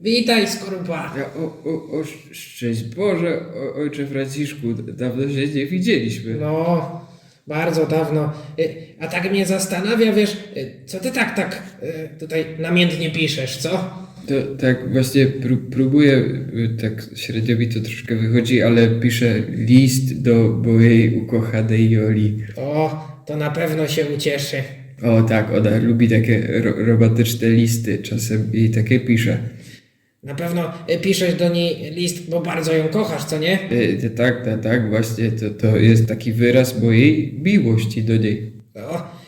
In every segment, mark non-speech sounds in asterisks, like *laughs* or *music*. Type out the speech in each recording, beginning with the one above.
Witaj, skorupa. Ja, o, o, o, szczęść Boże, o, ojcze Franciszku, dawno się nie widzieliśmy. No, bardzo dawno. Y, A tak mnie zastanawia, wiesz, y, co ty tak, tak y, tutaj namiętnie piszesz, co? To, tak właśnie pró próbuję, y, tak średnio mi to troszkę wychodzi, ale piszę list do mojej ukochanej Joli. O, to na pewno się ucieszy. O tak, ona lubi takie ro romantyczne listy, czasem jej takie piszę. Na pewno y, piszesz do niej list, bo bardzo ją kochasz, co nie? Y, tak, tak, tak, właśnie to, to jest taki wyraz mojej miłości do niej. O,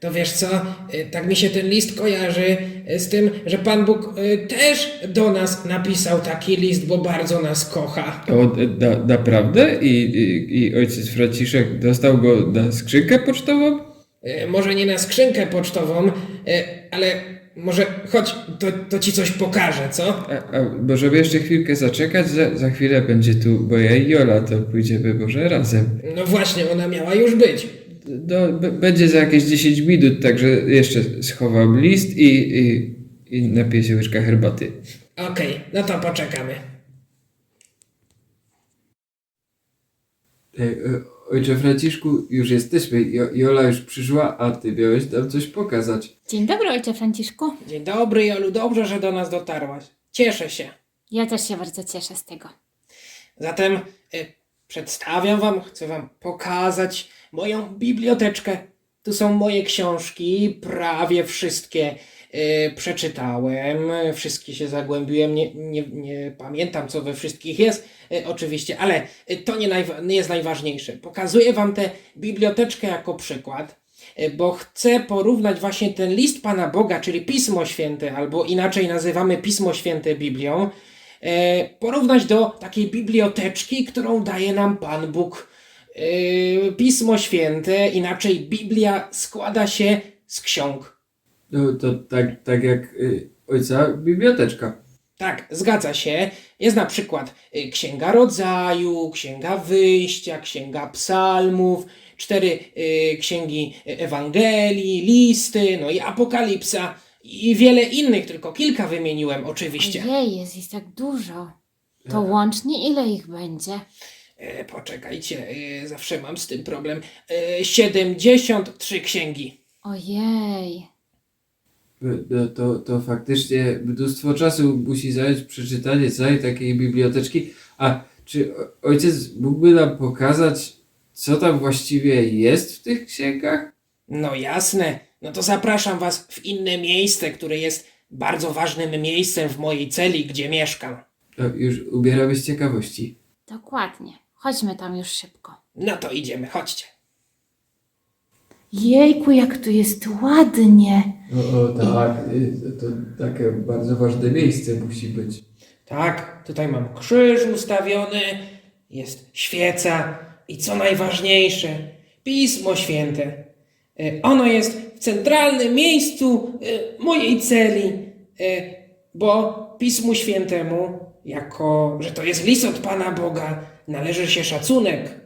to, wiesz co, y, tak mi się ten list kojarzy y, z tym, że Pan Bóg y, też do nas napisał taki list, bo bardzo nas kocha. O, na, naprawdę? I, i, I ojciec Franciszek dostał go na skrzynkę pocztową? Może nie na skrzynkę pocztową, ale może chodź, to, to ci coś pokażę, co? A, a możemy jeszcze chwilkę zaczekać? Za, za chwilę będzie tu moja Jola, to pójdziemy może razem. No właśnie, ona miała już być. No, b- będzie za jakieś 10 minut, także jeszcze schowam list i, i, i napiję się łyżka herbaty. Okej, no to poczekamy. Ej, e, ojcze Franciszku, już jesteśmy. Jo, Jola już przyszła, a ty miałeś nam coś pokazać. Dzień dobry, ojcze Franciszku. Dzień dobry, Jolu, dobrze, że do nas dotarłaś. Cieszę się. Ja też się bardzo cieszę z tego. Zatem y, przedstawiam wam, chcę wam pokazać moją biblioteczkę. Tu są moje książki, prawie wszystkie y, przeczytałem, wszystkie się zagłębiłem, nie, nie, nie pamiętam co we wszystkich jest y, oczywiście, ale to nie, najwa- nie jest najważniejsze. Pokazuję wam tę biblioteczkę jako przykład, y, bo chcę porównać właśnie ten list Pana Boga, czyli Pismo Święte, albo inaczej nazywamy Pismo Święte Biblią, porównać do takiej biblioteczki, którą daje nam Pan Bóg. E, Pismo Święte, inaczej Biblia składa się z ksiąg. No to tak, tak jak y, ojca biblioteczka. Tak, zgadza się. Jest na przykład y, Księga Rodzaju, Księga Wyjścia, Księga Psalmów, cztery y, księgi Ewangelii, listy, no i Apokalipsa i wiele innych, tylko kilka wymieniłem oczywiście. Ojej, jest ich tak dużo. To łącznie ile ich będzie? E, poczekajcie, e, zawsze mam z tym problem. E, 73 księgi. Ojej. No, to, to faktycznie mnóstwo czasu musi zająć przeczytanie całej takiej biblioteczki. A czy o- ojciec mógłby nam pokazać, co tam właściwie jest w tych księgach? No jasne, no to zapraszam was w inne miejsce, które jest bardzo ważnym miejscem w mojej celi, gdzie mieszkam. No, już ubieramy z ciekawości. Dokładnie. Chodźmy tam już szybko. No to idziemy, chodźcie. Jejku, jak tu jest ładnie. O, o tak, to takie bardzo ważne miejsce musi być. Tak, tutaj mam krzyż ustawiony, jest świeca i co najważniejsze, Pismo Święte. E, Ono jest w centralnym miejscu e, mojej celi, e, bo Pismu Świętemu, jako że to jest list od Pana Boga, należy się szacunek.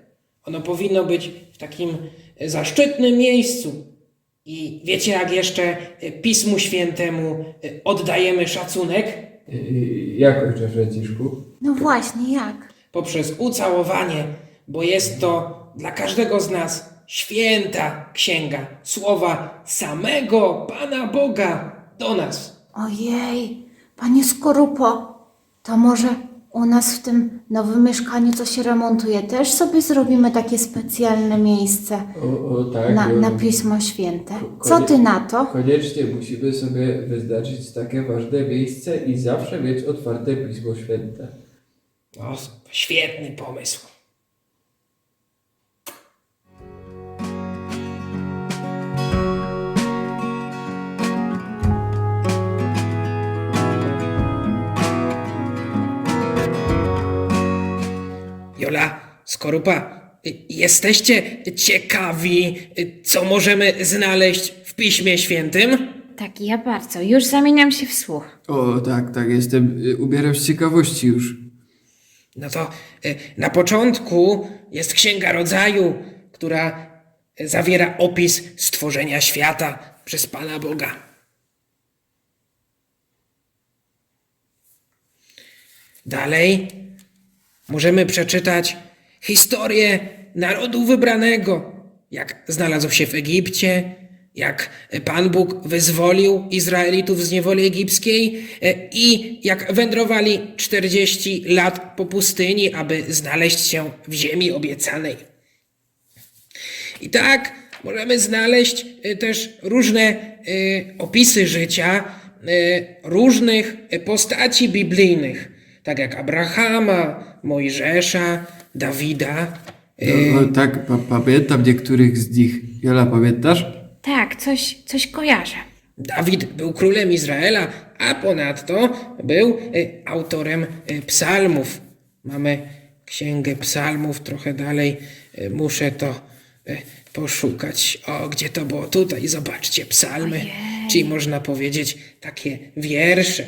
Ono powinno być w takim e, zaszczytnym miejscu. I wiecie, jak jeszcze Pismu Świętemu oddajemy szacunek? Jak ojcze Franciszku? No właśnie, jak? poprzez ucałowanie, bo jest to dla każdego z nas święta księga, słowa samego Pana Boga do nas. Ojej, panie Skorupo, to może u nas w tym nowym mieszkaniu, co się remontuje, też sobie zrobimy takie specjalne miejsce O, o tak. na, na Pismo Święte. Co ty na to? Koniecznie musimy sobie wyznaczyć takie ważne miejsce i zawsze mieć otwarte Pismo Święte. O, świetny pomysł. Skorupa, jesteście ciekawi, co możemy znaleźć w Piśmie Świętym? tak, ja bardzo. Już zamieniam się w słuch. O, tak, tak, jestem, y, ubieram z ciekawości już. No to y, na początku jest Księga Rodzaju, która zawiera opis stworzenia świata przez Pana Boga. Dalej możemy przeczytać historię narodu wybranego, jak znalazł się w Egipcie, jak Pan Bóg wyzwolił Izraelitów z niewoli egipskiej e, i jak wędrowali 40 lat po pustyni, aby znaleźć się w ziemi obiecanej. I tak możemy znaleźć y, też różne y, opisy życia różnych postaci biblijnych, tak jak Abrahama, Mojżesza, Dawida. y, O, o, tak, pa, pamiętam niektórych z nich. Jola, pamiętasz? Tak, coś, coś kojarzę. Dawid był królem Izraela, a ponadto był y, autorem y, psalmów. Mamy księgę psalmów, trochę dalej y, muszę to y, poszukać. O, gdzie to było? Tutaj, zobaczcie, psalmy, czyli można powiedzieć takie wiersze.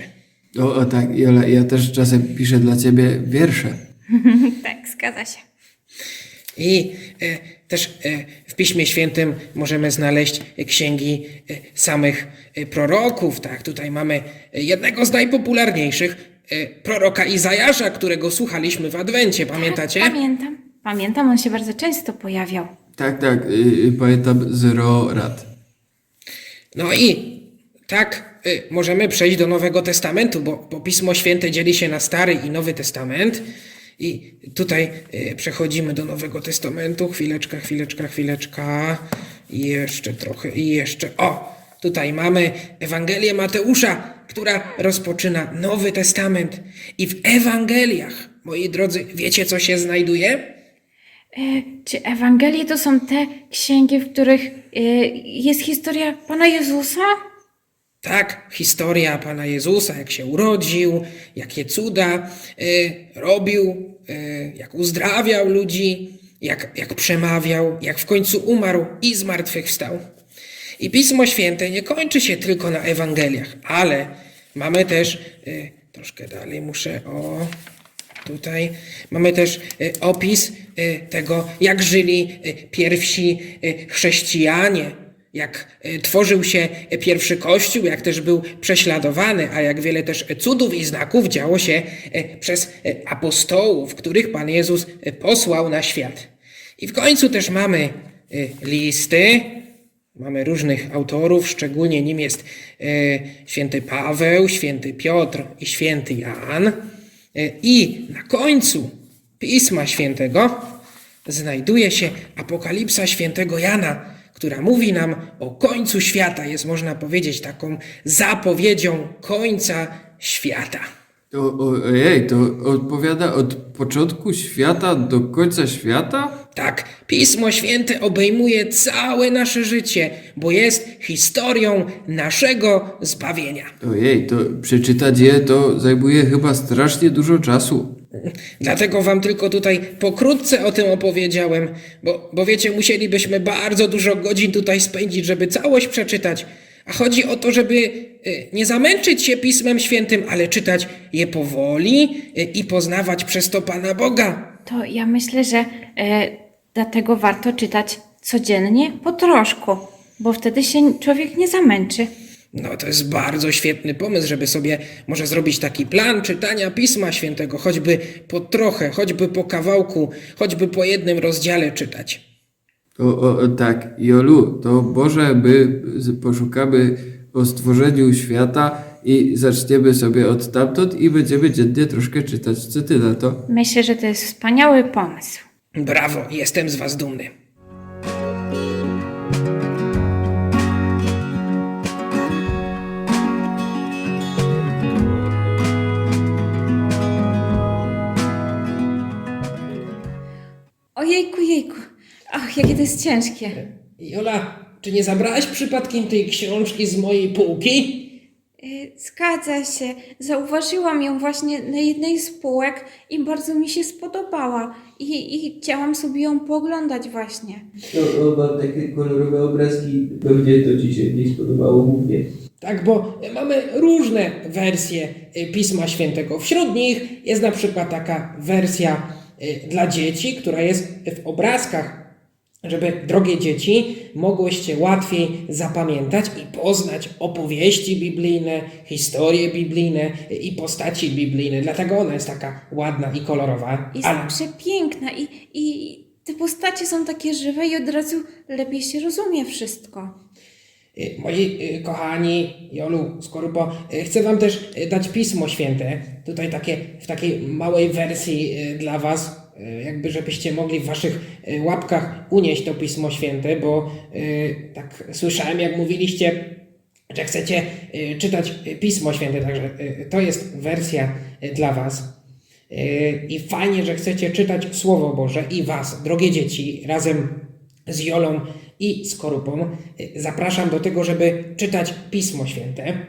O, o tak, Jola, ja też czasem piszę dla ciebie wiersze. *laughs* Tak, zgadza się. I e, też e, w Piśmie Świętym możemy znaleźć e, księgi e, samych e, proroków. Tak, tutaj mamy e, jednego z najpopularniejszych, e, proroka Izajasza, którego słuchaliśmy w Adwencie, pamiętacie? Pamiętam. Pamiętam, on się bardzo często pojawiał. Tak, tak, y, y, pamiętam zero rad. No i tak y, możemy przejść do Nowego Testamentu, bo, bo Pismo Święte dzieli się na Stary i Nowy Testament. I tutaj y, przechodzimy do Nowego Testamentu. Chwileczka, chwileczka, chwileczka. I jeszcze trochę, i jeszcze. O! Tutaj mamy Ewangelię Mateusza, która rozpoczyna Nowy Testament. I w Ewangeliach, moi drodzy, wiecie co się znajduje? E, czy Ewangelie to są te księgi, w których e, jest historia Pana Jezusa? Tak, historia Pana Jezusa, jak się urodził, jakie cuda y, robił, y, jak uzdrawiał ludzi, jak, jak przemawiał, jak w końcu umarł i zmartwychwstał. I Pismo Święte nie kończy się tylko na Ewangeliach, ale mamy też, y, troszkę dalej muszę, o, tutaj, mamy też y, opis y, tego, jak żyli y, pierwsi chrześcijanie, jak e, tworzył się pierwszy kościół, jak też był prześladowany, a jak wiele też cudów i znaków działo się e, przez e, apostołów, których Pan Jezus posłał na świat. I w końcu też mamy listy, mamy różnych autorów, szczególnie nim jest święty Paweł, święty Piotr i święty Jan. I na końcu Pisma Świętego znajduje się Apokalipsa świętego Jana, która mówi nam o końcu świata. Jest, można powiedzieć, taką zapowiedzią końca świata. O, o, ojej, to odpowiada od początku świata do końca świata? Tak, Pismo Święte obejmuje całe nasze życie, bo jest historią naszego zbawienia. Ojej, to przeczytać je to zajmuje chyba strasznie dużo czasu. Dlatego wam tylko tutaj pokrótce o tym opowiedziałem, bo, bo wiecie, musielibyśmy bardzo dużo godzin tutaj spędzić, żeby całość przeczytać. A chodzi o to, żeby y, nie zamęczyć się Pismem Świętym, ale czytać je powoli y, i poznawać przez to Pana Boga. To ja myślę, że e, dlatego warto czytać codziennie po troszku, bo wtedy się człowiek nie zamęczy. No to jest bardzo świetny pomysł, żeby sobie może zrobić taki plan czytania Pisma Świętego, choćby po trochę, choćby po kawałku, choćby po jednym rozdziale czytać. O, o, o tak, Jolu, to Boże, my z- poszukamy o stworzeniu świata i zaczniemy sobie od tamtąd i będziemy dziennie troszkę czytać. Co ty na to? Myślę, że to jest wspaniały pomysł. Brawo, jestem z was dumny. Ojejku, jejku. Ach, jakie to jest ciężkie. Jola, czy nie zabrałaś przypadkiem tej książki z mojej półki? Y, Zgadza się. Zauważyłam ją właśnie na jednej z półek i bardzo mi się spodobała. I, i chciałam sobie ją pooglądać właśnie. To o, mam takie kolorowe obrazki, pewnie to Ci się nie spodobało głównie. Tak, bo mamy różne wersje y, Pisma Świętego. Wśród nich jest na przykład taka wersja dla dzieci, która jest w obrazkach, żeby drogie dzieci mogłyście łatwiej zapamiętać i poznać opowieści biblijne, historie biblijne y, i postaci biblijne. Dlatego ona jest taka ładna i kolorowa. Jest Ale przepiękna i, i te postacie są takie żywe i od razu lepiej się rozumie wszystko. Y, Moi y, kochani, Jolu, Skorupo, y, chcę wam też dać Pismo Święte, tutaj takie, w takiej małej wersji dla was, jakby żebyście mogli w waszych łapkach unieść to Pismo Święte, bo tak słyszałem, jak mówiliście, że chcecie czytać Pismo Święte, także to jest wersja dla was. I fajnie, że chcecie czytać Słowo Boże i was, drogie dzieci, razem z Jolą i z Korupą. Zapraszam do tego, żeby czytać Pismo Święte.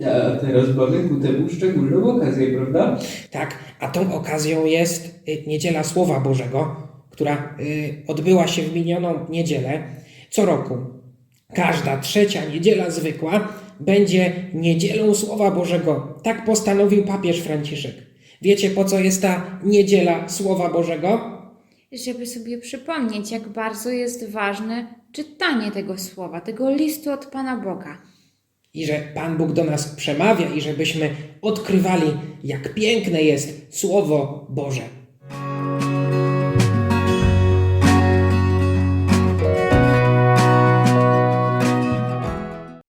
A teraz mamy ku temu szczególną okazję, prawda? Tak, a tą okazją jest y, Niedziela Słowa Bożego, która y, odbyła się w minioną niedzielę. Co roku każda trzecia niedziela zwykła będzie Niedzielą Słowa Bożego. Tak postanowił papież Franciszek. Wiecie po co jest ta Niedziela Słowa Bożego? Żeby sobie przypomnieć, jak bardzo jest ważne czytanie tego słowa, tego listu od Pana Boga. i że Pan Bóg do nas przemawia i żebyśmy odkrywali, jak piękne jest Słowo Boże.